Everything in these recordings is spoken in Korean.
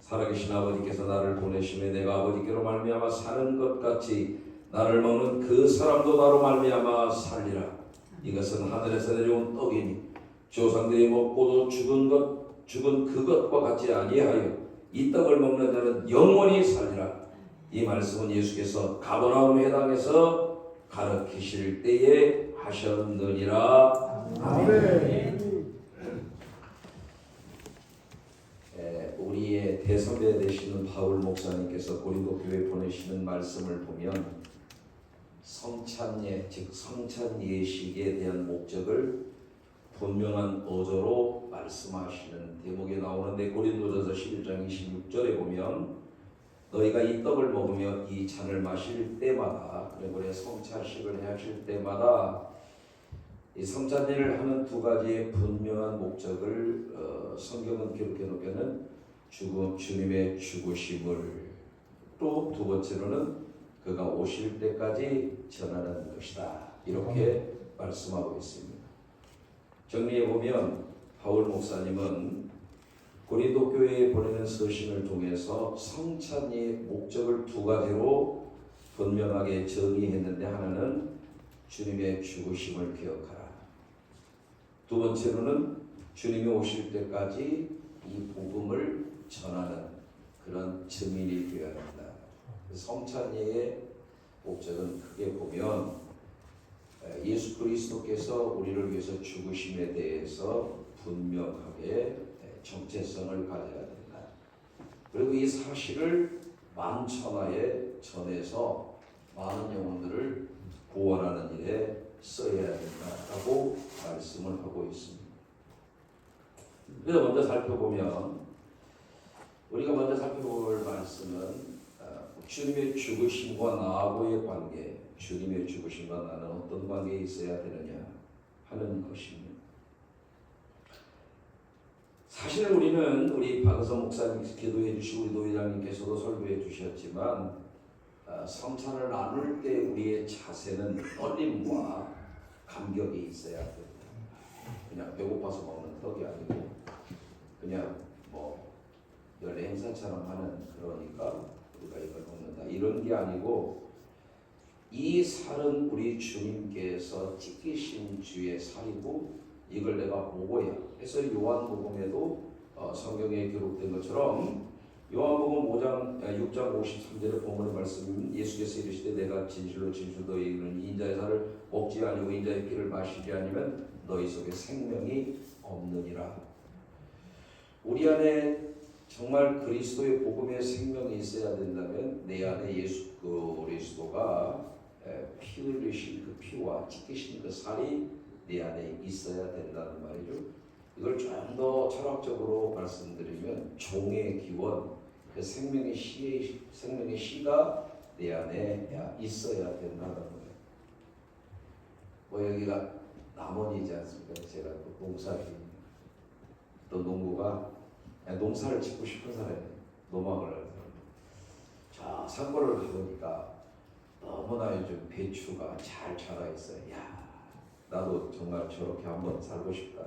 살아계신 아버지께서 나를 보내심에 내가 아버지께로 말미암아 사는 것 같이 나를 먹는 그 사람도 나로 말미암아 살리라. 이것은 하늘에서 내려온 떡이니 조상들이 먹고도 죽은 것 죽은 그것과 같지 아니하여 이 떡을 먹는 자는 영원히 살리라. 이 말씀은 예수께서 가버나움 회당에서 가르치실 때에 하셨느니라. 아멘. 에, 대선배 되시는 바울 목사님께서 고린도 교회 보내시는 말씀을 보면 성찬예 즉 성찬 예식에 대한 목적을 분명한 어조로 말씀하시는 대목에 나오는데 고린도전서 11장 26절에 보면 너희가 이 떡을 먹으며 이 잔을 마실 때마다 그리고 성찬식을 하실 때마다 이 성찬제를 하는 두 가지의 분명한 목적을 어, 성경은 기록해 놓게는 죽음 주님의 죽으심을 또 두 번째로는 그가 오실 때까지 전하는 것이다 이렇게 말씀하고 있습니다. 정리해 보면 바울 목사님은 고린도 교회에 보내는 서신을 통해서 성찬의 목적을 두 가지로 분명하게 정의했는데 하나는 주님의 죽으심을 기억하라. 두 번째로는 주님이 오실 때까지 이 복음을 전하는 그런 증인이 되어야 한다. 그 성찬예의 목적은 크게 보면 에, 예수 그리스도께서 우리를 위해서 죽으심에 대해서 분명하게 에, 정체성을 가져야 된다. 그리고 이 사실을 만천하에 전해서 많은 영혼들을 구원하는 일에 써야 된다라고 말씀을 하고 있습니다. 그래서 먼저 살펴보면 우리가 먼저 살펴볼 말씀은 어, 주님의 죽으심과 나하고의 관계, 주님의 죽으심과 나는 어떤 관계에 있어야 되느냐 하는 것입니다. 사실 우리는 우리 박은성 목사님께서 기도해 주시고 우리 노회장님께서도 설교해 주셨지만 어, 성찬을 나눌 때 우리의 자세는 떨림과 감격이 있어야 됩니다. 그냥 배고파서 먹는 떡이 아니고 그냥 뭐 연애 행사처럼 하는 그러니까 우리가 이걸 먹는다. 이런 게 아니고 이 살은 우리 주님께서 찢기신 주의 살이고 이걸 내가 먹어야 해서 요한복음에도 어, 성경에 기록된 것처럼 요한복음 5장 6장 53절의 본문의 말씀 예수께서 이르시되 내가 진실로 진실로 이르노니 인자의 살을 먹지 아니고 인자의 피를 마시지 아니면 너희 속에 생명이 없느니라. 우리 안에 정말 그리스도의 복음의 생명이 있어야 된다면 내 안에 예수 그리스도가 에, 피 흘리신 그 피와 찢기신 그 살이 내 안에 있어야 된다는 말이죠. 이걸 좀 더 철학적으로 말씀드리면 종의 기원, 그 생명의 시의 생명의 시가 내 안에 있어야 된다는 거예요. 뭐 여기가 남원이지 않습니까? 제가 또 농사지 또 농부가 그냥 농사를 짓고 싶은 사람이 노망을 하는 사람. 자 산골을 가보니까 너무나 요즘 배추가 잘 자라 있어요. 야 나도 정말 저렇게 한번 살고 싶다.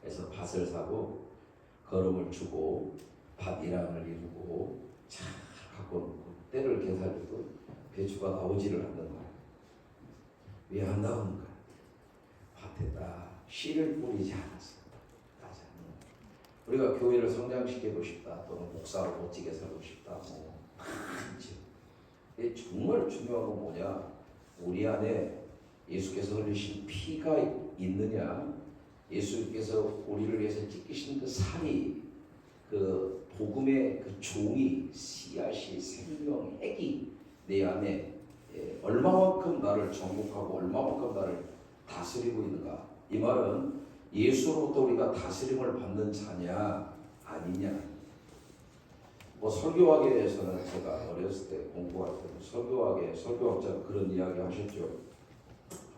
그래서 밭을 사고 거름을 주고 밭 일항을 이루고 잘 갖고 놓고 때를 계산해도 배추가 나오지를 않는 거야. 왜 안 나오는 거야? 밭에다 씨를 뿌리지 않았어. 우리가 교회를 성장시키고 싶다 또는 목사로 멋지게 살고 싶다 뭐. 이게 정말 중요한 건 뭐냐? 우리 안에 예수께서 흘리신 피가 있느냐? 예수께서 우리를 위해서 찢기신 그 살이 그 복음의 그 종이 씨앗이 생명 핵이 내 안에 예, 얼마만큼 나를 정복하고 얼마만큼 나를 다스리고 있는가? 이 말은 예수로부터 우리가 다스림을 받는 자냐 아니냐? 뭐 설교학에서는 제가 어렸을 때 공부할 때 설교학에 설교학자가 그런 이야기 하셨죠.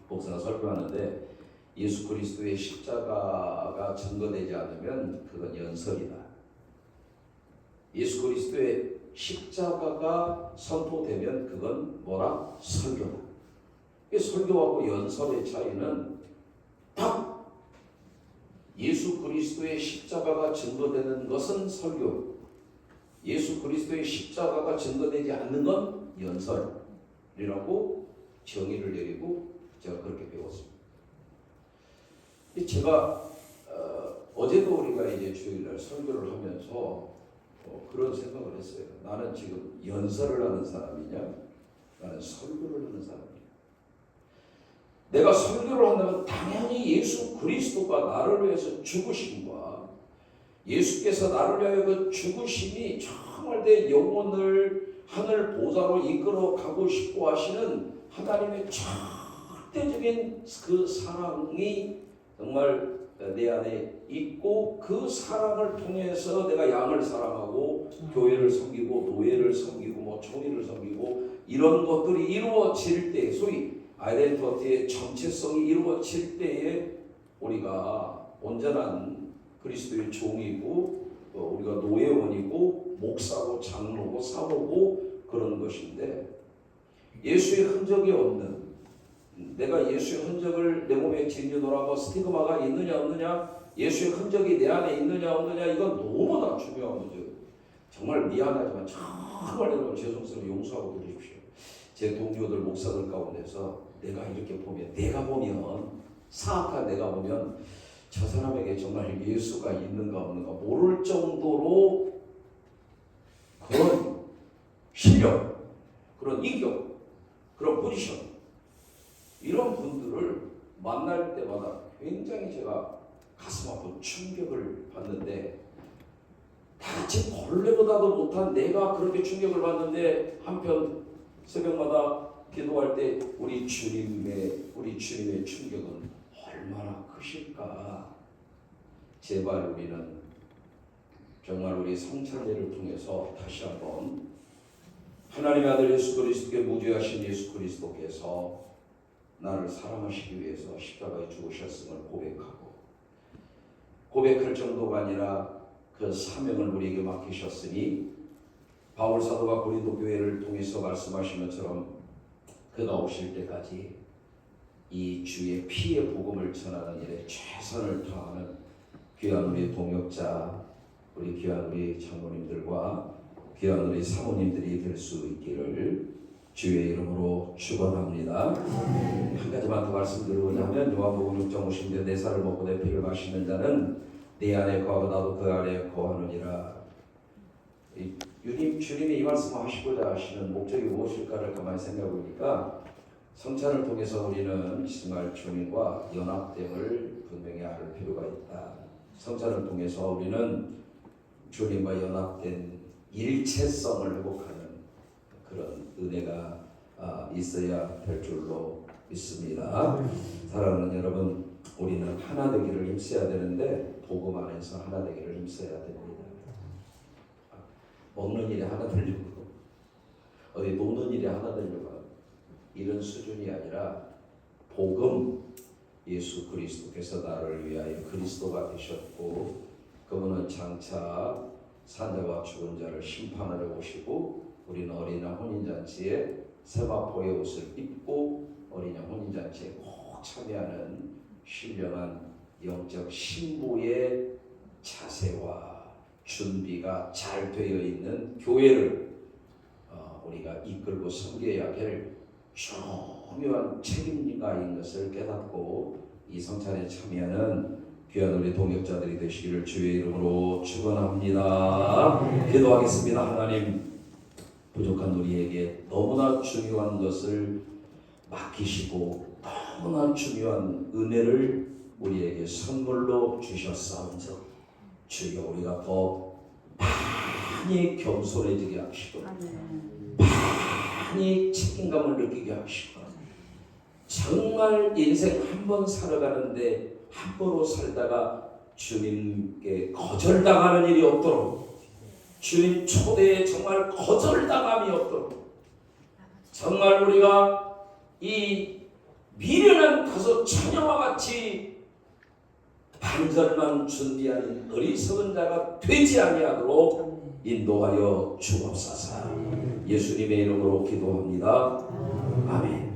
목사가 설교하는데 예수 그리스도의 십자가가 증거되지 않으면 그건 연설이다. 예수 그리스도의 십자가가 선포되면 그건 뭐라? 설교다. 이 설교하고 연설의 차이는 딱 예수 그리스도의 십자가가 증거되는 것은 설교. 예수 그리스도의 십자가가 증거되지 않는 건 연설이라고 정의를 내리고 제가 그렇게 배웠습니다. 이 제가 어, 제도 우리가 이제 주일날 설교를 하면서 어, 그런 생각을 했어요. 나는 지금 연설을 하는 사람이냐? 나는 설교를 하는 사람이냐? 내가 설교를 한다면 당연히 예수 그리스도가 나를 위해서 죽으심과 예수께서 나를 위하여 그 죽으심이 정말 내 영혼을 하늘 보좌로 이끌어 가고 싶어 하시는 하나님의 절대적인 그 사랑이 정말 내 안에 있고 그 사랑을 통해서 내가 양을 사랑하고 교회를 섬기고 노예를 섬기고 뭐 총리를 섬기고 이런 것들이 이루어질 때 소위 아이덴티티의 정체성이 이루어질 때에 우리가 온전한 그리스도의 종이고 어, 우리가 노예원이고 목사고 장로고 사모고 그런 것인데 예수의 흔적이 없는 내가 예수의 흔적을 내 몸에 지니노라고 스티그마가 있느냐 없느냐 예수의 흔적이 내 안에 있느냐 없느냐 이건 너무나 중요한 문제 정말 미안하지만 정말 여러분 죄송스러워 용서하고 드리십시오 제 동료들 목사들 가운데서 내가 이렇게 보면 내가 보면 사악한 내가 보면 저 사람에게 정말 예수가 있는가 없는가 모를 정도로 그런 실력, 그런 인격, 그런 포지션 이런 분들을 만날 때마다 굉장히 제가 가슴 아픈 충격을 받는데 다 같이 벌레보다도 못한 내가 그렇게 충격을 받는데 한편 새벽마다 기도할 때 우리 주님의 우리 주님의 충격은 얼마나 크실까? 제발 우리는 정말 우리 성찬례를 통해서 다시 한번 하나님의 아들 예수 그리스도께 무죄하신 예수 그리스도께서 나를 사랑하시기 위해서 십자가에 죽으셨음을 고백하고 고백할 정도가 아니라 그 사명을 우리에게 맡기셨으니 바울 사도가 고린도 교회를 통해서 말씀하신 것처럼 그가 오실 때까지 이 주의 피의 복음을 전하는 일에 최선을 다하는 귀한 우리 동역자, 우리 귀한 우리 장로님들과 귀한 우리 사모님들이 될 수 있기를 주의 이름으로 축원합니다. 한 가지만 더 말씀드리고자 하면 요한복음 6장 50절 내 살을 먹고 내 피를 마시는 자는 내 안에 거하고 나도 그 안에 거하느니라. 이 주님, 주님이 이 말씀을 하시고자 하시는 목적이 무엇일까를 가만히 생각해 보니까 성찬을 통해서 우리는 정말 주님과 연합됨을 분명히 알 필요가 있다. 성찬을 통해서 우리는 주님과 연합된 일체성을 회복하는 그런 은혜가 아, 있어야 될 줄로 믿습니다. 사랑하는 여러분, 우리는 하나 되기를 힘써야 되는데 복음 안에서 하나 되기를 힘써야 됩니다. 먹는 일에 하나 되려고 어디 노는 일에 하나 되려고 이런 수준이 아니라 복음 예수 그리스도께서 나를 위하여 그리스도가 되셨고 그분은 장차 산자와 죽은 자를 심판하러 오시고 우리는 어린양 혼인잔치에 세마포의 옷을 입고 어린양 혼인잔치에 꼭 참여하는 신령한 영적 신부의 자세와 준비가 잘 되어 있는 교회를 어, 우리가 이끌고 섬겨야 할 중요한 책임가인 것을 깨닫고 이 성찬에 참여하는 귀한 우리 동역자들이 되시기를 주의 이름으로 축원합니다. 기도하겠습니다. 하나님 부족한 우리에게 너무나 중요한 것을 맡기시고 너무나 중요한 은혜를 우리에게 선물로 주셨사온서 주여 우리가 더 많이 겸손해지게 하시고 많이 책임감을 느끼게 하시고 정말 인생 한 번 살아가는데 함부로 살다가 주님께 거절당하는 일이 없도록 주님 초대에 정말 거절당함이 없도록 정말 우리가 이 미련한 다섯 처녀와 같이 반절만 준비하는 어리석은 자가 되지 아니하도록 인도하여 주옵소서. 예수님의 이름으로 기도합니다. 아멘.